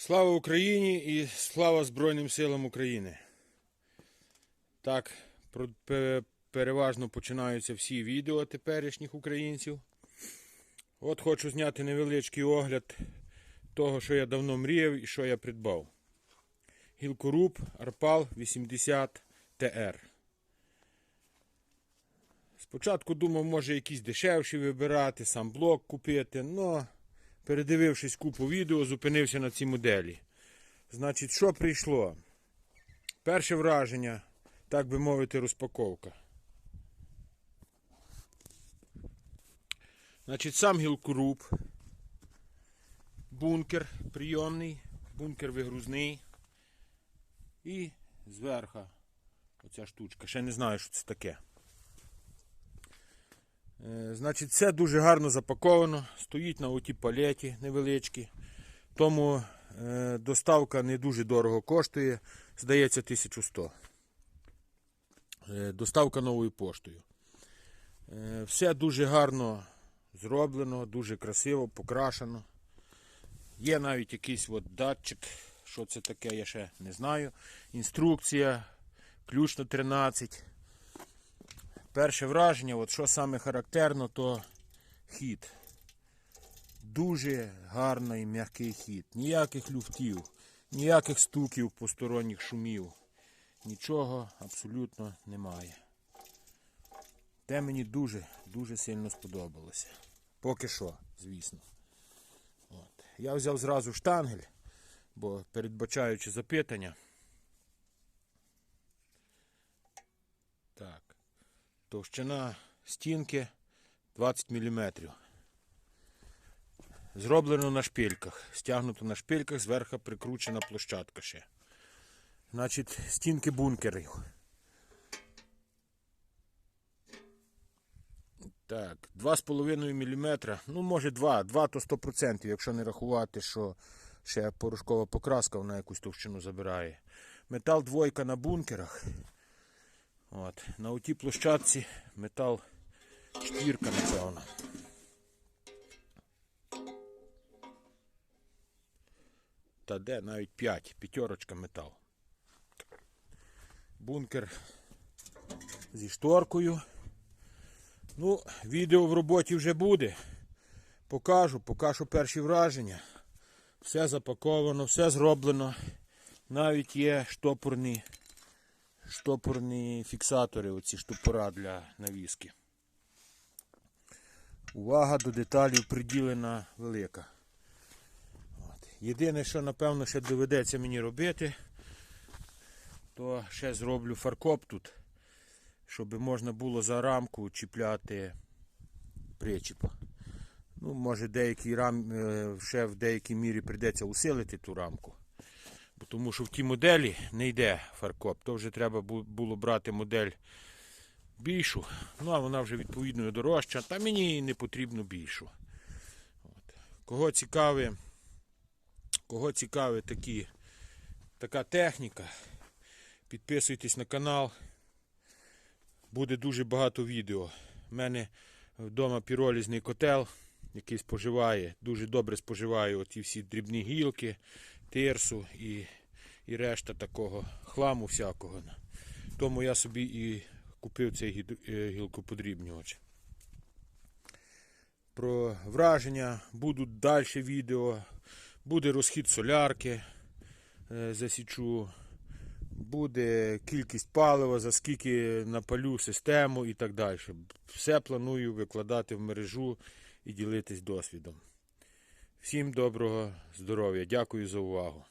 Слава Україні і слава Збройним силам України. Так, переважно починаються всі відео теперішніх українців. От хочу зняти невеличкий огляд того, що я давно мріяв і що я придбав. Гілкоруб Арпал 80 ТР. Спочатку думав, може якісь дешевші вибирати, сам блок купити, але передивившись купу відео, зупинився на цій моделі. Значить, що прийшло? Перше враження, так би мовити, розпаковка. Значить, сам гілкоруб, бункер прийомний, бункер вигрузний і зверху оця штучка. Ще не знаю, що це таке. Е, Значить, це дуже гарно запаковано, стоїть на отій палеті невеличкій. Тому е, доставка не дуже дорого коштує, здається, 1100. Е, доставка новою поштою. Все дуже гарно зроблено, дуже красиво, покрашено. Є навіть якийсь от датчик, що це таке, я ще не знаю. Інструкція, ключ на 13. Перше враження, от що саме характерно, то хід. Дуже гарний м'який хід. Ніяких люфтів, ніяких стуків, посторонніх шумів. Нічого абсолютно немає. Те мені дуже, дуже сильно сподобалося. Поки що, звісно. От. Я взяв зразу штангель, бо передбачаючи запитання. Так. Товщина стінки 20 мм. Зроблено на шпильках. Стягнуто на шпильках, зверху прикручена площадка ще. Значить, стінки бункерів. Так, 2,5 мм. Ну, може 2, 2 то 100%, якщо не рахувати, що ще порошкова покраска вона якусь товщину забирає. Метал двойка на бункерах. От. На отій площадці метал четвірка, напевно. Та де навіть 5, п'ятерочка метал. Бункер зі шторкою. Ну, відео в роботі вже буде. Покажу, покажу перші враження. Все запаковано, все зроблено. Навіть є штопорні штопорні фіксатори, оці штопора для навіски. Увага до деталів приділена велика. От. Єдине, що напевно ще доведеться мені робити, то ще зроблю фаркоп тут, щоб можна було за рамку чіпляти причіп. Ну, може, деякий рам, е, ще в деякій мірі прийдеться усилити ту рамку. Тому що в тій моделі не йде фаркоп. То вже треба було брати модель більшу. Ну, а вона вже відповідно дорожча. Та мені не потрібно більшу. От. Кого цікаві, кого цікаві такі, така техніка, підписуйтесь на канал. Буде дуже багато відео. У мене вдома піролізний котел, який споживає, дуже добре споживає оті всі дрібні гілки, тирсу і, і решта такого хламу всякого. Тому я собі і купив цей е, гілкоподрібнювач. Про враження будуть далі відео. Буде розхід солярки е, засічу. Буде кількість палива, за скільки напалю систему і так далі. Все планую викладати в мережу і ділитись досвідом. Всім доброго здоров'я. Дякую за увагу.